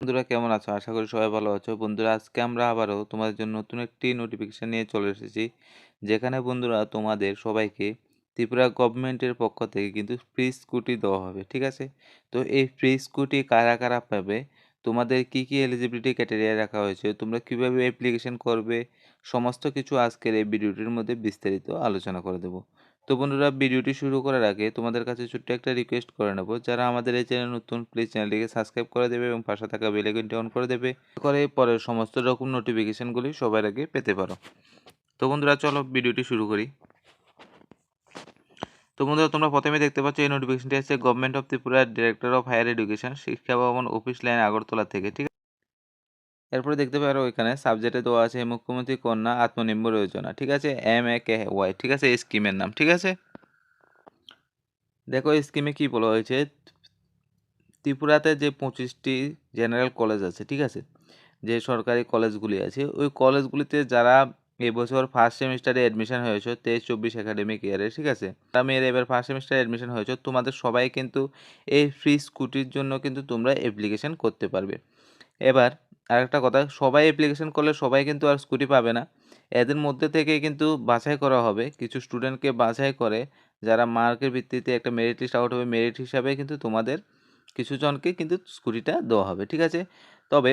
বন্ধুরা কেমন আছো? আশা করি সবাই ভালো আছো। বন্ধুরা আজকে আমরা আবারও তোমাদের জন্য নতুন একটি নোটিফিকেশন নিয়ে চলে এসেছি। যেখানে বন্ধুরা তোমাদের সবাইকে ত্রিপুরা গভর্নমেন্টের পক্ষ থেকে কিন্তু ফ্রি স্কুটি দেওয়া হবে। ঠিক আছে? তো এই ফ্রি স্কুটি কারা, কারা পাবে? তোমাদের কি, কি এলিজিবিলিটি ক্যাটেরিয়া রাখা হয়েছে? তোমরা কীভাবে অ্যাপ্লিকেশন করবে? সমস্ত কিছু আজকের এই ভিডিওটির মধ্যে বিস্তারিত আলোচনা করে দেব। তো বন্ধুরা, ভিডিওটি শুরু করার আগে তোমাদের কাছে ছোট্ট একটা রিকোয়েস্ট করে নেব। যারা আমাদের এই চ্যানেল নতুন প্লিজ চ্যানেলটিকে সাবস্ক্রাইব করে দেবে এবং পাশে থাকা বেল আইকনটি অন করে দেবে। করে পরের সমস্ত রকম নোটিফিকেশনগুলি সবার আগে পেতে পারো। তো বন্ধুরা, চলো ভিডিওটি শুরু করি। তো বন্ধুরা, তোমরা প্রথমে দেখতে পাচ্ছ, এই নোটিফিকেশনটি আছে government of Tripura director of higher education শিক্ষা ভবন অফিস লাইন আগরতলা থেকে, ঠিক এরপরে দেখতে পারো এখানে সাবজেক্টে দেওয়া আছে মুখ্যমন্ত্রী কন্যা আত্মনির্ভর যোজনা, ঠিক আছে? এম এ কে ওয়াই ঠিক আছে? এই স্কিমের নাম, ঠিক আছে? দেখো এই স্কিমে কী বলা হয়েছে? ত্রিপুরাতে যে পঁচিশটি জেনারেল কলেজ আছে, ঠিক আছে? যে সরকারি কলেজগুলি আছে, ওই কলেজগুলিতে যারা এবছর ফার্স্ট সেমিস্টারে অ্যাডমিশন হয়েছে, তেইশ চব্বিশ একাডেমিক ইয়ারে ঠিক আছে? তারা মেয়ের এবার ফার্স্ট সেমিস্টারে অ্যাডমিশন হয়েছে, তোমাদের সবাই কিন্তু এই ফ্রি স্কুটির জন্য কিন্তু তোমরা অ্যাপ্লিকেশন করতে পারবে। এবার আরেকটা কথা, সবাই অ্যাপ্লিকেশন করলে সবাই কিন্তু আর স্কুটি পাবে না। এদের মধ্যে থেকে কিন্তু বাছাই করা হবে। কিছু স্টুডেন্টকে বাছাই করে, যারা মার্কের ভিত্তিতে একটা মেরিট লিস্ট আউট হবে মেরিট হিসাবে কিন্তু তোমাদের কিছু জনকে কিন্তু স্কুটিটা দেওয়া হবে, ঠিক আছে? তবে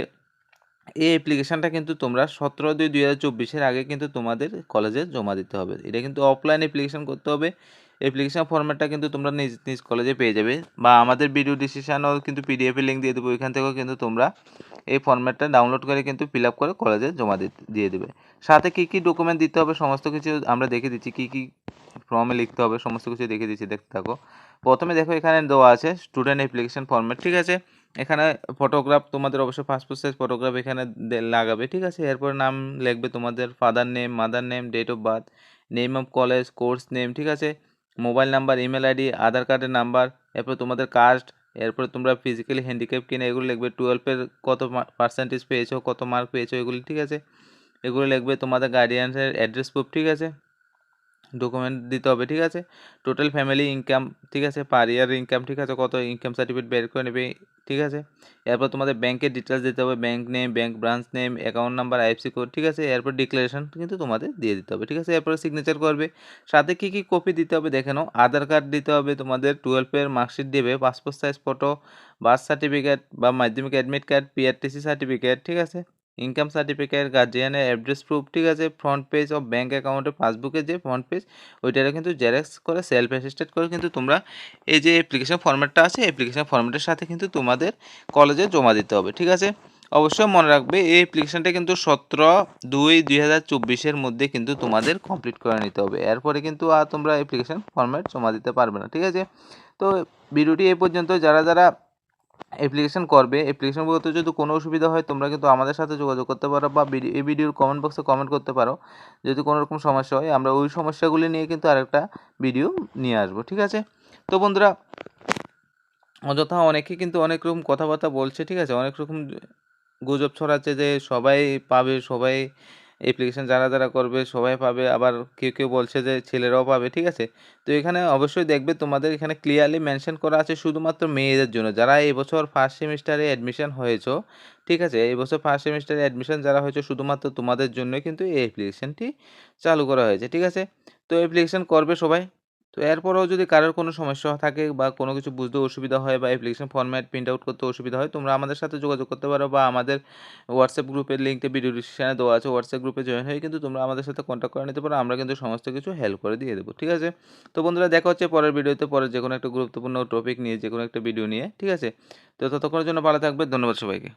এই অ্যাপ্লিকেশানটা কিন্তু তোমরা সতেরো দুই দুই হাজার চব্বিশের আগে কিন্তু তোমাদের কলেজে জমা দিতে হবে। এটা কিন্তু অফলাইন অ্যাপ্লিকেশান করতে হবে। অ্যাপ্লিকেশান ফর্ম্যাটটা কিন্তু তোমরা নিজ নিজ কলেজে পেয়ে যাবে। বা আমাদের ভিডিও ডিসিশানও কিন্তু পিডিএফের লিঙ্ক দিয়ে দেবো। ওইখান থেকেও কিন্তু তোমরা এই ফর্ম্যাটটা ডাউনলোড করে কিন্তু ফিল আপ করে কলেজে জমা দিয়ে দেবে। সাথে কী কী ডকুমেন্ট দিতে হবে সমস্ত কিছু আমরা দেখে দিচ্ছি। কী কী ফর্মে লিখতে হবে সমস্ত কিছু দেখে দিচ্ছি। দেখতে থাকো। প্রথমে দেখো এখানে দেওয়া আছে স্টুডেন্ট অ্যাপ্লিকেশন ফর্ম্যাট ঠিক আছে? এখানে ফটোগ্রাফ তোমাদের অবশ্যই পাসপোর্ট সাইজ ফটোগ্রাফ এখানে লাগাবে, ঠিক আছে? এরপর নাম লিখবে তোমাদের father name mother name date of birth name of college course name ঠিক আছে? Mobile number, email ID, Aadhaar কার্ডের নাম্বার, এরপর তোমাদের কাস্ট, এরপরে তোমরা ফিজিক্যালি হ্যান্ডিক্যাপ কিনে, এগুলো লিখবে। টুয়েলভের কত পার্সেন্টেজ পেয়েছ, কত মার্ক পেয়েছ, এগুলি ঠিক আছে। এগুলো লিখবে তোমাদের গার্ডিয়ানসের অ্যাড্রেস প্রুফ ঠিক আছে? ডকুমেন্ট দিতে হবে, ঠিক আছে? টোটাল ফ্যামিলি ইনকাম ঠিক আছে? পার ইয়ার ইনকাম ঠিক আছে? কত ইনকাম সার্টিফিকেট বের করে নেবে, ঠিক আছে? এরপর তোমাদের ব্যাংকের ডিটেলস দিতে হবে bank name bank branch name account number IFSC code ঠিক আছে? এরপর ডিক্লারেশন কিন্তু তোমাদের দিয়ে দিতে হবে, ঠিক আছে? এরপরে সিগনেচার করবে। সাথে কী কী কপি দিতে হবে দেখে নাও। আধার কার্ড দিতে হবে তোমাদের টুয়েলভের মার্কশিট দেবে passport size photo birth certificate বা মাধ্যমিক অ্যাডমিট কার্ড পিআরটিসি সার্টিফিকেট ঠিক আছে? ইনকাম সার্টিফিকেট গার্জিয়ানের অ্যাড্রেস প্রুফ ঠিক আছে? ফ্রন্ট পেজ অফ ব্যাঙ্ক অ্যাকাউন্টের পাসবুকের যে ফ্রন্ট পেজ ওইটারে কিন্তু জেরক্স করে সেলফ অ্যাসিস্টেড করে কিন্তু তোমরা এই যে অ্যাপ্লিকেশন ফর্ম্যাটটা আছে অ্যাপ্লিকেশন ফর্ম্যাটের সাথে কিন্তু তোমাদের কলেজে জমা দিতে হবে, ঠিক আছে? অবশ্যই মনে রাখবে, এই অ্যাপ্লিকেশানটা কিন্তু সতেরো দুই দুই হাজার চব্বিশের মধ্যে কিন্তু তোমাদের কমপ্লিট করে নিতে হবে, এরপরে কিন্তু আর তোমরা অ্যাপ্লিকেশান ফর্ম্যাট জমা দিতে পারবে না, ঠিক আছে? তো ভিডিওটি এই পর্যন্ত যারা যারা অ্যাপ্লিকেশন করবে। অ্যাপ্লিকেশন বলতে যদি কোনো অসুবিধা হয়, তোমরা কিন্তু আমাদের সাথে যোগাযোগ করতে পারো বা এই ভিডিওর কমেন্ট বক্সে কমেন্ট করতে পারো। যদি কোনো রকম সমস্যা হয়, আমরা ওই সমস্যাগুলি নিয়ে কিন্তু আরেকটা ভিডিও নিয়ে আসব, ঠিক আছে? তো বন্ধুরা, অযথা অনেকে কিন্তু অনেক রকম কথাবার্তা বলছে, ঠিক আছে? অনেক রকম গুজব ছড়াচ্ছে যে সবাই পাবে, সবাই অ্যাপ্লিকেশান যারা যারা করবে, সবাই পাবে। আবার কেউ কেউ বলছে যে ছেলেরাও পাবে, ঠিক আছে? তো এখানে অবশ্যই দেখবে তোমাদের এখানে ক্লিয়ারলি মেনশন করা আছে শুধুমাত্র মেয়েদের জন্য। যারা এই বছর ফার্স্ট সেমিস্টারে অ্যাডমিশন হয়েছ, ঠিক আছে? এই বছর ফার্স্ট সেমিস্টারে অ্যাডমিশান যারা হয়েছে, শুধুমাত্র তোমাদের জন্যই কিন্তু এই অ্যাপ্লিকেশানটি চালু করা হয়েছে, ঠিক আছে? তো অ্যাপ্লিকেশান করবে সবাই। তো এরপরেও যদি কারোর কোনো সমস্যা থাকে বা কোনো কিছু বুঝতে অসুবিধা হয় বা অ্যাপ্লিকেশন ফর্ম্যাট প্রিন্ট আউট করতে অসুবিধা হয়, তোমরা আমাদের সাথে যোগাযোগ করতে পারো বা আমাদের হোয়াটসঅ্যাপ গ্রুপের লিঙ্কটা ভিডিও ডিসক্রিপশানে দেওয়া আছে হোয়াটসঅ্যাপ গ্রুপে জয়েন হয়ে কিন্তু তোমরা আমাদের সাথে কন্ট্যাক্ট করে নিতে পারো, আমরা কিন্তু সমস্ত কিছু হেল্প করে দিয়ে দেবো, ঠিক আছে? তো বন্ধুরা, দেখা হচ্ছে পরের ভিডিওতে পরে যে কোনো একটা গুরুত্বপূর্ণ টপিক নিয়ে যে কোনো একটা ভিডিও নিয়ে, ঠিক আছে? তো ততক্ষণের জন্য ভালো থাকবে, ধন্যবাদ সবাইকে।